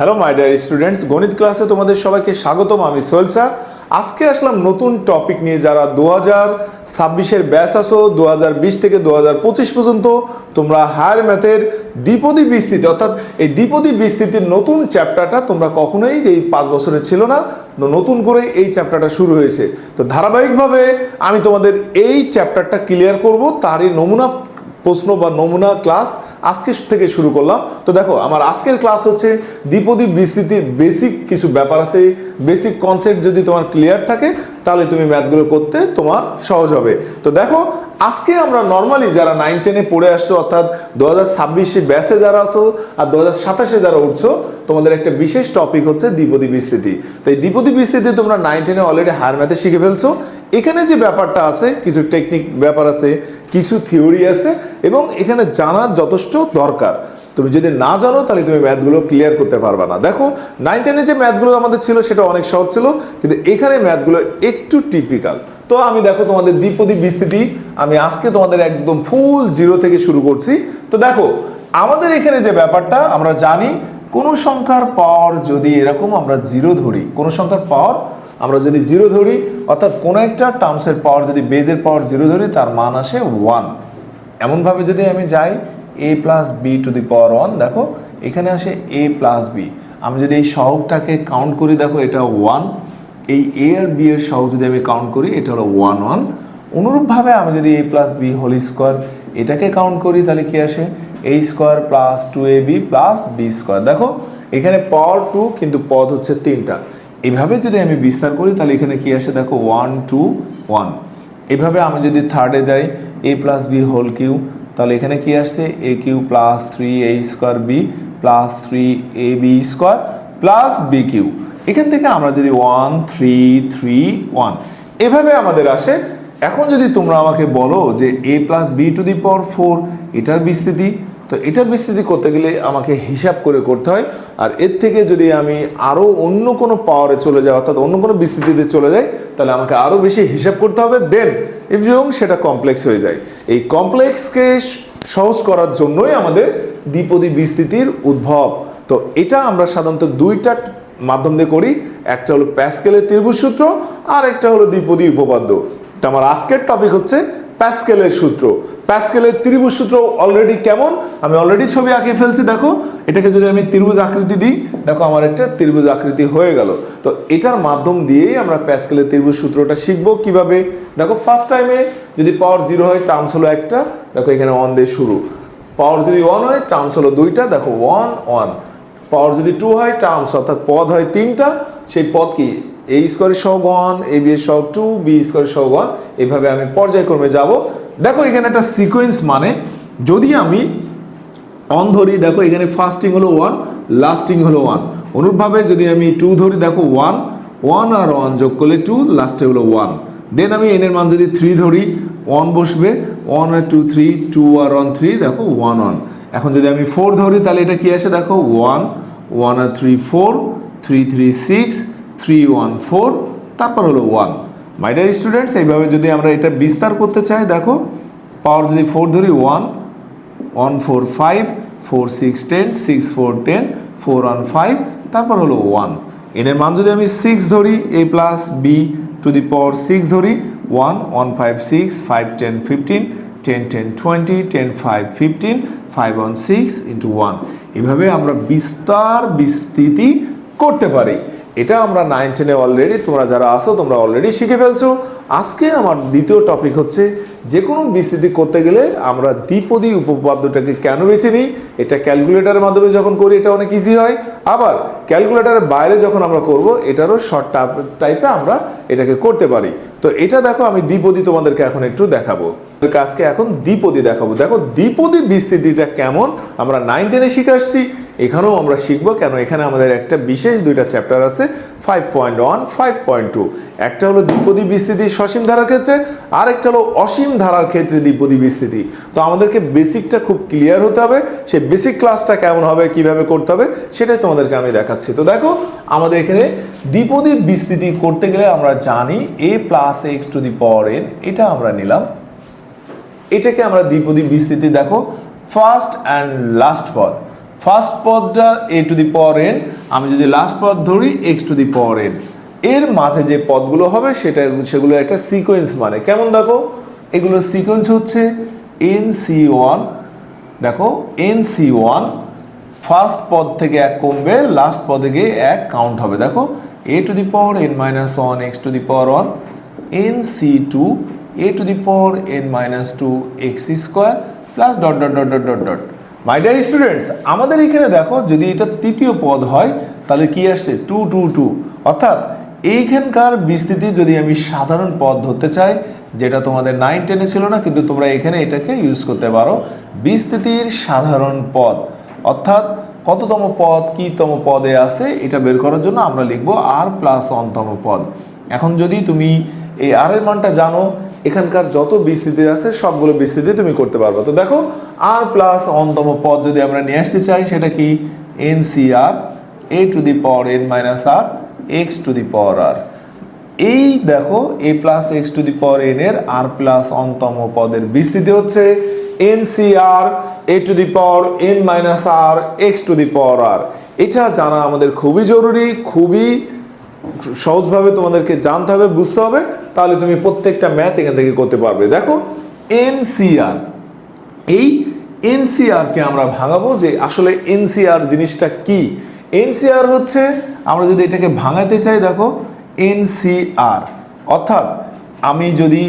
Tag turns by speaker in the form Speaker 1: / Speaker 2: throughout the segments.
Speaker 1: Hello my dear students গণিত ক্লাসে তোমাদের সবাইকে স্বাগতম। আমি সোহেল স্যার। আজকে আসলাম নতুন টপিক নিয়ে যারা দু হাজার ছাব্বিশের ব্যাস আসো দু হাজার বিশ থেকে দু হাজার পঁচিশ পর্যন্ত, তোমরা হায়ার ম্যাথের দ্বিপদী বিস্তৃতি, অর্থাৎ এই দ্বিপদী বিস্তৃতির নতুন চ্যাপ্টারটা তোমরা কখনোই এই পাঁচ বছরে ছিল না নতুন করে এই চ্যাপ্টারটা শুরু হয়েছে। তো ধারাবাহিকভাবে আমি তোমাদের এই চ্যাপ্টারটা ক্লিয়ার করব। তারই নমুনা প্রশ্ন বা নমুনা ক্লাস আজকে থেকে শুরু করলাম। তো দেখো, আমার আজকের ক্লাস হচ্ছে দ্বিপদী বিস্তৃতির বেসিক কিছু ব্যাপার আছে। বেসিক কনসেপ্ট যদি তোমার ক্লিয়ার থাকে, তাহলে তুমি ম্যাথগুলো করতে তোমার সহজ হবে। তো দেখো, আজকে আমরা নর্মালি যারা নাইন টেনে পড়ে আসছো, অর্থাৎ দু হাজার ছাব্বিশে ব্যাসে যারা আসো আর দু হাজার সাতাশে যারা উঠছো, তোমাদের একটা বিশেষ টপিক হচ্ছে দ্বিপদী বিস্তৃতি। তো এই দ্বিপদী বিস্তৃতি তোমরা নাইন টেনে অলরেডি হায়ার ম্যাথে শিখে ফেলছো। এখানে যে ব্যাপারটা আছে, কিছু টেকনিক ব্যাপার আছে কিছু থিওরি আছে এবং এখানে জানার যথেষ্ট দরকার। তুমি যদি না জানো, তাহলে তুমি ম্যাথগুলো ক্লিয়ার করতে পারবে না। দেখো নাইন টেনে যে ম্যাথগুলো আমাদের ছিল, সেটা অনেক সহজ ছিল, কিন্তু এখানে ম্যাথগুলো একটু টিপিক্যাল তো আমি দেখো তোমাদের দ্বিপদী বিস্তৃতি, আমি আজকে তোমাদের একদম ফুল জিরো থেকে শুরু করছি। তো দেখো, আমাদের এখানে যে ব্যাপারটা, আমরা জানি কোনো সংখ্যার পাওয়ার যদি এরকম আমরা জিরো ধরি, কোনো সংখ্যার পাওয়ার আমরা যদি জিরো ধরি, অর্থাৎ কোনো একটা টার্মসের পাওয়ার যদি বেজের পাওয়ার জিরো ধরি, তার মান আসে ওয়ান এমনভাবে যদি আমি যাই A plus B to the power one দেখো, এখানে আসে এ প্লাস বি আমি যদি এই সহগটাকে কাউন্ট করি, দেখো, এটা ওয়ান এই এ আর বি এর সহগ যদি আমি কাউন্ট করি, এটা হলো ওয়ান ওয়ান অনুরূপভাবে আমি যদি A plus B whole square এটাকে কাউন্ট করি, তাহলে কি আসে? A square plus two A B plus B square দেখো, এখানে পাওয়ার টু কিন্তু পদ হচ্ছে তিনটা। এভাবে যদি আমি বিস্তার করি, তাহলে এখানে কি আসে? দেখো ওয়ান টু ওয়ান এভাবে আমি যদি থার্ডে যাই A plus B whole cube তাহলে এখানে কি আসছে? A cube plus three A square B plus three A B square plus B cube এখান থেকে আমরা যদি ওয়ান থ্রি থ্রি ওয়ান এভাবে আমাদের আসে। এখন যদি তোমরা আমাকে বলো যে A plus B to the power four এটার বিস্তৃতি তো এটার বিস্তৃতি করতে গেলে আমাকে হিসাব করে করতে হয়। আর এর থেকে যদি আমি আরও অন্য কোনো পাওয়ারে চলে যাই, অর্থাৎ অন্য কোনো বিস্তৃতিতে চলে যাই, তাহলে আমাকে আরও বেশি হিসাব করতে হবে। দেন এবং সেটা কমপ্লেক্স হয়ে যায়। এই কমপ্লেক্সকে সহজ করার জন্যই আমাদের দ্বিপদী বিস্তৃতির উদ্ভব। তো এটা আমরা সাধারণত দুইটা মাধ্যম দিয়ে করি। একটা হলো প্যাসকেলের ত্রিভুজ সূত্র, আর একটা হলো দ্বিপদী উপপাদ্য। তো আমার আজকের টপিক হচ্ছে প্যাসকেলের সূত্র। প্যাসকেলের ত্রিভুজ সূত্র অলরেডি কেমন? আমি অলরেডি ছবি আঁকে ফেলছি, দেখো। এটাকে যদি আমি ত্রিভুজ আকৃতি দিই, দেখো আমার একটা ত্রিভুজ আকৃতি হয়ে গেল। তো এটার মাধ্যম দিয়েই আমরা প্যাসকেলের ত্রিভুজ সূত্রটা শিখব কীভাবে। দেখো ফার্স্ট টাইমে যদি পাওয়ার জিরো হয় টার্মস হলো একটা। দেখো, এখানে ওয়ান দিয়ে শুরু। পাওয়ার যদি ওয়ান হয় টার্মস হলো দুইটা। দেখো ওয়ান ওয়ান পাওয়ার যদি টু হয় টার্মস অর্থাৎ পদ হয় তিনটা। সেই পদ কি? এ স্কোয়ারের সহগ ওয়ান এ বি এর সহগ টু বি স্কোয়ারের সহগ ওয়ান এইভাবে আমি পর্যায়ক্রমে যাব। দেখো এখানে একটা সিকোয়েন্স মানে যদি আমি অন ধরি, দেখো এখানে ফার্স্টিং হলো ওয়ান লাস্টিং হলো ওয়ান অনুরূপভাবে যদি আমি টু ধরি, দেখো ওয়ান ওয়ান আর ওয়ান যোগ করলে টু লাস্টে হলো ওয়ান দেন আমি এনের মান যদি থ্রি ধরি ওয়ান বসবে ওয়ান আর টু থ্রি টু আর ওয়ান থ্রি দেখো ওয়ান ওয়ান এখন যদি আমি ফোর ধরি, তাহলে এটা কি আসে? দেখো ওয়ান ওয়ান আর three four three three six three one four তারপর হলো ওয়ান মাই ডিয়ার স্টুডেন্টস এইভাবে যদি আমরা এটা বিস্তার করতে চাই, দেখো পাওয়ার যদি ফোর ধরি one one four five four six ten six four ten four one five তারপর হলো ওয়ান এনের মান যদি আমি সিক্স ধরি A plus B to the power six ধরি one one five six five ten fifteen ten ten twenty ten five fifteen five one six into one এভাবে আমরা বিস্তার বিস্তৃতি করতে পারি। এটা আমরা নাইন টেনে অলরেডি তোমরা যারা আসো তোমরা অলরেডি শিখে ফেলছো। আজকে আমার দ্বিতীয় টপিক হচ্ছে যে কোনো বিস্তৃতি করতে গেলে আমরা দ্বিপদী উপপাদ্যটাকে কেন বেছে নিই? এটা ক্যালকুলেটারের মাধ্যমে যখন করি, এটা অনেক ইজি হয়। আবার ক্যালকুলেটারের বাইরে যখন আমরা করব, এটারও শর্ট টাইপে আমরা এটাকে করতে পারি। তো এটা দেখো, আমি দ্বিপদী তোমাদেরকে এখন একটু দেখাবো। আজকে এখন দ্বিপদী দেখাবো। দেখো, দ্বিপদী বিস্তৃতিটা কেমন? আমরা নাইন টেনে শিখে আসছি। এখানেও আমরা শিখব কেন এখানে আমাদের একটা বিশেষ দুইটা চ্যাপ্টার আছে five point one five point two একটা হলো দ্বিপদী বিস্তৃতি সসীম ধারার ক্ষেত্রে আর একটা হলো অসীম ধারার ক্ষেত্রে দ্বিপদী বিস্তৃতি। তো আমাদেরকে বেসিকটা খুব ক্লিয়ার হতে হবে, সেই বেসিক ক্লাসটা কেমন হবে, কীভাবে করতে হবে, সেটাই তোমাদেরকে আমি দেখাচ্ছি। তো দেখো, আমাদের এখানে দ্বিপদী বিস্তৃতি করতে গেলে আমরা জানি A plus X to the power N এটা আমরা নিলাম। এটাকে আমরা দ্বিপদী বিস্তৃতি দেখো ফার্স্ট অ্যান্ড লাস্ট পদ। ফার্স্ট পদটা এ টু দি পাওয়ার এন আমি যদি লাস্ট পদ ধরি X to the power N এর মাঝে যে পদগুলো হবে, সেটা সেগুলো একটা সিকোয়েন্স মানে। কেমন দেখো? এগুলোর সিকোয়েন্স হচ্ছে এন সি ওয়ান দেখো এন সি ওয়ান ফার্স্ট পদ থেকে এক কমবে লাস্ট পদে গিয়ে এক কাউন্ট হবে। দেখো A to the power N minus one X to the power one N C two A to the power N minus two X square plus dot dot dot dot dot dot my dear students আমাদের এখানে দেখো যদি এটা তৃতীয় পদ হয়, তাহলে কি আসছে? টু টু টু অর্থাৎ এইখানকার বিস্তৃতি যদি আমি সাধারণ পদ ধরতে চাই, যেটা তোমাদের নাইন টেনে ছিল না, কিন্তু তোমরা এখানে এটাকে ইউজ করতে পারো। বিস্তৃতির সাধারণ পদ। অর্থাৎ কততম পদ, কিতম পদে আছে, এটা বের করার জন্য আমরা লিখব আর প্লাস অনতম পদ। এখন যদি তুমি এই আর এর মানটা জানো এখানকার যত বিস্তৃতি আছে, সবগুলো বিস্তৃতি তুমি করতে পারবে। তো দেখো আর প্লাস অনতম পদ যদি আমরা নিয়ে আসতে চাই, সেটা কি? N C R A to the power N minus R X to the power R এই দেখো A plus X to the power N এর আর প্লাস অন্তম পদের বিস্তৃতি হচ্ছে N C R A to the power N minus R X to the power R এটা জানা আমাদের খুবই জরুরি, খুবই সহজভাবে তোমাদেরকে জানতে হবে, বুঝতে হবে, তাহলে তুমি প্রত্যেকটা ম্যাথ এখান থেকে করতে পারবে। দেখো এনসিআর এই এনসিআরকে আমরা ভাঙাবো যে আসলে এনসিআর জিনিসটা কি? এনসিআর হচ্ছে, আমরা যদি এটাকে ভাঙাতে চাই, দেখো এনসিআর অর্থাৎ আমি যদি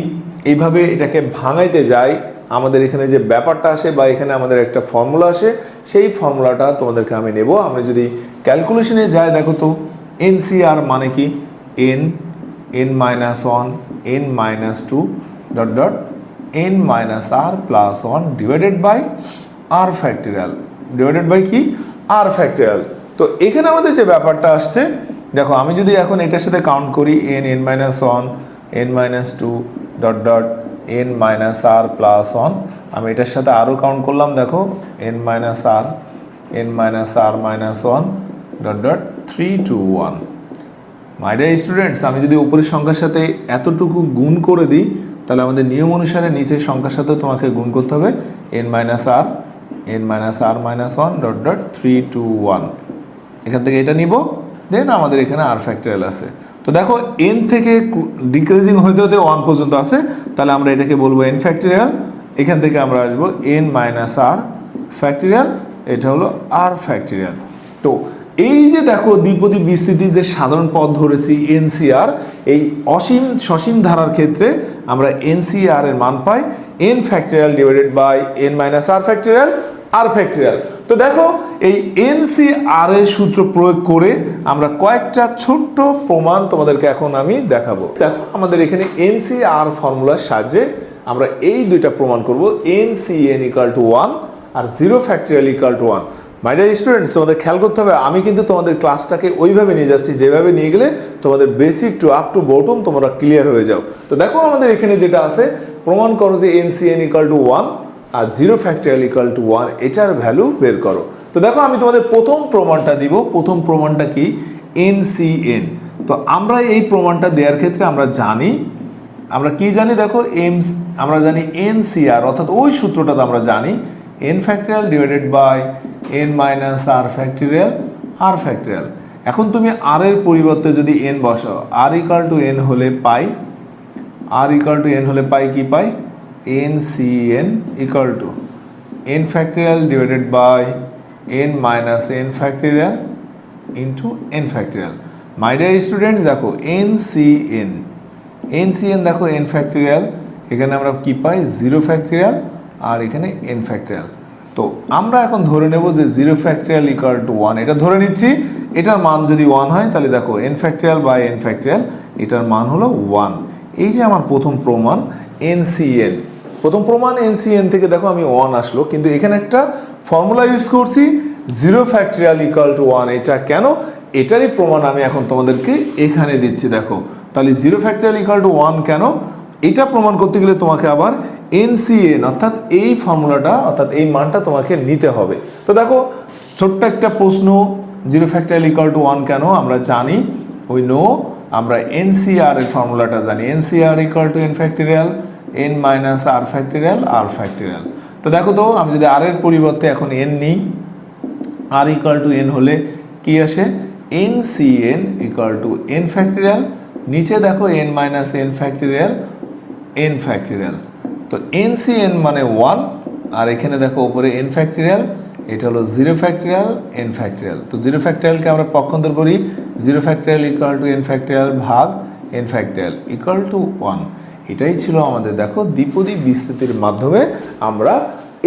Speaker 1: এইভাবে এটাকে ভাঙাইতে যাই, আমাদের এখানে যে ব্যাপারটা আসে বা এখানে আমাদের একটা ফর্মুলা আসে, সেই ফর্মুলাটা তোমাদেরকে আমি নেব। আমরা যদি ক্যালকুলেশনে যাই, দেখো তো এনসিআর মানে কি? N N minus one, N minus two, dot dot, N minus R plus one divided by R factorial. Divided by কি? R factorial. তো এখানে আমাদের যে ব্যাপারটা আসছে, দেখো আমি যদি এখন এটার সাথে কাউন্ট করি, N N minus one, N minus two, dot dot, N minus R plus one, আমি এটার সাথে আরও কাউন্ট করলাম, দেখো, N minus R, N minus R minus one, dot dot three two one my dear students আমি যদি উপরের সংখ্যার সাথে এতটুকু গুণ করে দিই, তাহলে আমাদের নিয়ম অনুসারে নিচের সংখ্যার সাথে তোমাকে গুণ করতে হবে। N minus R N minus R minus one dot dot three two one এখান থেকে এটা নিব দেন আমাদের এখানে আর ফ্যাক্টরিয়াল আছে। তো দেখো এন থেকে ডিক্রিজিং হতে হতে ওয়ান পর্যন্ত আছে। তাহলে আমরা এটাকে বলব এন ফ্যাক্টরিয়াল এখান থেকে আমরা আসব এন মাইনাস আর ফ্যাক্টরিয়াল এটা হলো আর ফ্যাক্টরিয়াল তো এই যে দেখো দ্বিপদী বিস্তৃতির যে সাধারণ পথ ধরেছি, এনসিআর, এই অসীম সসীম ধারার ক্ষেত্রে আমরা এনসিআর এর মান পাই, N factorial divided by N minus R factorial R factorial তো দেখো, এই এনসিআর এর সূত্র প্রয়োগ করে আমরা কয়েকটা ছোট্ট প্রমাণ তোমাদেরকে এখন আমি দেখাবো। দেখো, আমাদের এখানে এনসিআর ফর্মুলার সাহায্যে আমরা এই দুইটা প্রমাণ করব, NCN equal to one R zero factorial equal to one my dear students তোমাদের খেয়াল করতে হবে, আমি কিন্তু তোমাদের ক্লাসটাকে ওইভাবে নিয়ে যাচ্ছি, যেভাবে নিয়ে গেলে তোমাদের basic to up to bottom তোমরা ক্লিয়ার হয়ে যাও। তো দেখো আমাদের এখানে যেটা আছে, প্রমাণ করো যে NCN equal to one R zero factorial equal to one এটার ভ্যালু বের করো। তো দেখো আমি তোমাদের প্রথম প্রমাণটা দিব, প্রথম প্রমাণটা কি? এনসিএন তো আমরা এই প্রমাণটা দেওয়ার ক্ষেত্রে আমরা জানি, আমরা কি জানি দেখো? এমস আমরা জানি এনসিআর অর্থাৎ ওই সূত্রটা তো আমরা জানি। N factorial divided by N minus R factorial R factorial এখন তুমি আর এর পরিবর্তে যদি এন বসাও আর ইকাল টু এন হলে পাই আর ইকাল টু এন হলে পাই কি পাই? N C N equal to N factorial divided by N minus N factorial into N factorial my dear students দেখো N C N N C N দেখো N factorial এখানে আমরা কি পাই? জিরো ফ্যাক্টরিয়াল আর এখানে N factorial তো আমরা এখন ধরে নেব যে zero factorial equal to one এটা ধরে নিচ্ছি। এটার মান যদি ওয়ান হয়, তাহলে দেখো N factorial by N factorial এটার মান হলো ওয়ান এই যে আমার প্রথম প্রমাণ এনসিএন প্রথম প্রমাণ এনসিএন থেকে দেখো আমি ওয়ান আসলো, কিন্তু এখানে একটা ফর্মুলা ইউজ করছি zero factorial equal to one এটা কেন? এটারই প্রমাণ আমি এখন তোমাদেরকে এখানে দিচ্ছি, দেখো। তাহলে zero factorial equal to one কেন? এটা প্রমাণ করতে গেলে তোমাকে আবার এনসিএন অর্থাৎ এই ফর্মুলাটা অর্থাৎ এই মানটা তোমাকে নিতে হবে। তো দেখো, ছোট্ট একটা প্রশ্ন zero factorial equal to one কেন? আমরা জানি উই নো আমরা এনসিআর এর ফর্মুলাটা জানি। NCR equal to N factorial N minus R factorial R factorial তো দেখো তো, আমি যদি আর এর পরিবর্তে এখন এন নিই আর ইকুয়াল টু এন হলে কি আসে? N C N equal to N factorial নিচে দেখো N minus N factorial N factorial তো এন সি এন মানে ওয়ান, আর এখানে দেখো উপরে এন ফ্যাক্টরিয়াল, এটা হলো জিরো ফ্যাক্টরিয়াল, এন ফ্যাক্টরিয়াল। তো জিরো ফ্যাক্টরিয়ালকে আমরা পক্ষান্তর করি, zero factorial equal to N factorial ভাগ N factorial equal to one এটাই ছিল আমাদের, দেখো, দ্বিপদী বিস্তৃতির মাধ্যমে আমরা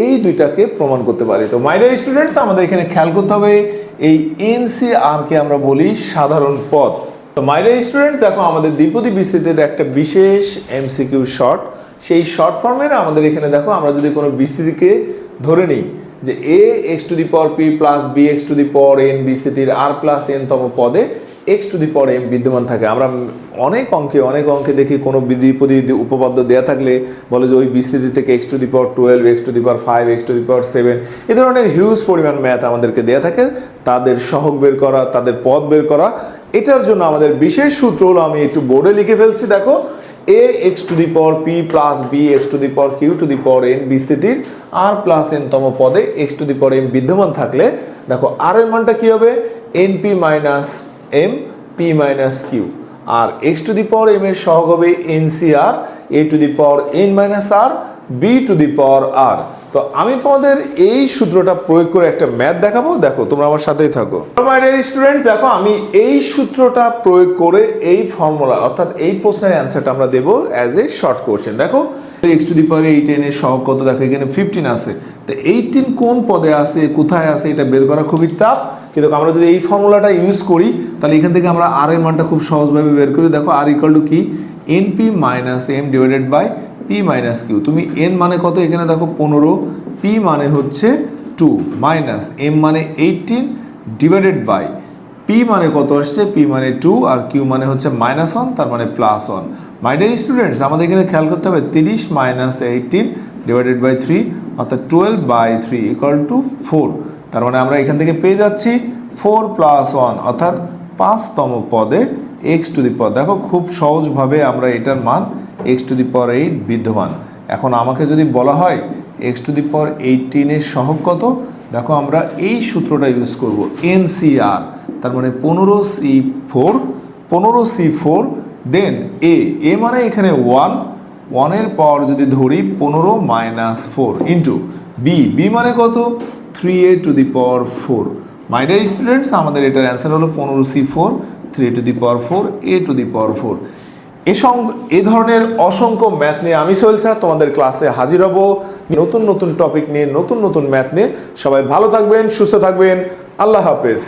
Speaker 1: এই দুইটাকে প্রমাণ করতে পারি। তো মাই ডিয়ার স্টুডেন্টস আমাদের এখানে খেয়াল করতে হবে, এই এনসিআরকে আমরা বলি সাধারণ পদ। তো মাই ডিয়ার স্টুডেন্টস দেখো, আমাদের দ্বিপদী বিস্তৃতির একটা বিশেষ এমসিকিউ শর্ট। সেই শর্ট ফর্মে না আমাদের এখানে দেখো, আমরা যদি কোনো বিস্তৃতিকে ধরে নিই, যে এ X to the power P plus B X to the power N বিস্তৃতির R plus N তম পদে x to the power M বিদ্যমান থাকে। আমরা অনেক অঙ্কে অনেক অঙ্কে দেখি কোনো দ্বিপদী উপপাদ্য দেওয়া থাকলে বলে যে ওই বিস্তৃতি থেকে X to the power twelve X to the power five X to the power seven এ ধরনের হিউজ পরিমাণ ম্যাথ আমাদেরকে দেওয়া থাকে। তাদের সহগ বের করা, তাদের পদ বের করা, এটার জন্য আমাদের বিশেষ সূত্র হলো, আমি একটু বোর্ডে লিখে ফেলছি, দেখো। এ X to the power P plus B X to the power Q to the power N বিস্তৃতির। R plus N তম পদে x to the power M বিদ্যমান থাকলে, দেখো আর এর মানটা কী হবে? N P minus M P minus Q R X to the power M এর সহগ হবে N C R A to the power N minus R B to the power R তো আমি তোমাদের এই সূত্রটা প্রয়োগ করে একটা ম্যাথ দেখাবো। দেখো, তোমরা আমার সাথেই থাকো। মাই স্টুডেন্টস দেখো, আমি এই সূত্রটা প্রয়োগ করে এই ফর্মুলা অর্থাৎ এই প্রশ্নের অ্যান্সারটা আমরা দেবো অ্যাজ এ শর্ট কোশ্চেন দেখো x to the power eighteen এর সহগ কত? দেখো, এখানে ফিফটিন আছে। তো এইটিন কোন পদে আছে, কোথায় আছে, এটা বের করা খুবই টাফ কিন্তু আমরা যদি এই ফর্মুলাটা ইউজ করি, তাহলে এখান থেকে আমরা আর এর মানটা খুব সহজভাবে বের করি। দেখো আর ইকাল টু কি? N p minus m divided by p minus q তুমি এন মানে কত? এখানে দেখো পনেরো। পি মানে হচ্ছে টু মাইনাস এম মানে এইটিন ডিভাইডেড বাই পি মানে কত আসছে? পি মানে টু আর কিউ মানে হচ্ছে মাইনাস ওয়ান তার মানে plus one my dear students আমাদের এখানে খেয়াল করতে হবে, তিরিশ minus eighteen divided by three অর্থাৎ twelve by three equal to four তার মানে আমরা এখান থেকে পেয়ে যাচ্ছি ফোর প্লাস ওয়ান অর্থাৎ পাঁচতম পদে এক্স টু দি পদ দেখো, খুব সহজভাবে আমরা এটার মান x to the power eight বিদ্যমান। এখন আমাকে যদি বলা হয় এক্স টু দি পাওয়ার এইটিনের সহগ কত? দেখো আমরা এই সূত্রটা ইউজ করব এনসিআর তার মানে পনেরো সি ফোর পনেরো C four then a a মানে এখানে ওয়ান ওয়ানের পাওয়ার যদি ধরি পনেরো minus four into b b মানে কত? Three a to the power four my dear students আমাদের এটার অ্যান্সার হলো পনেরো C four three to the power four a to the power four a সঙ্গ এ ধরনের অসংখ্য ম্যাথ নিয়ে আমি চলছে তোমাদের ক্লাসে হাজির হব। নতুন নতুন টপিক নিয়ে, নতুন নতুন ম্যাথ নিয়ে। সবাই ভালো থাকবেন, সুস্থ থাকবেন। আল্লাহ হাফেজ।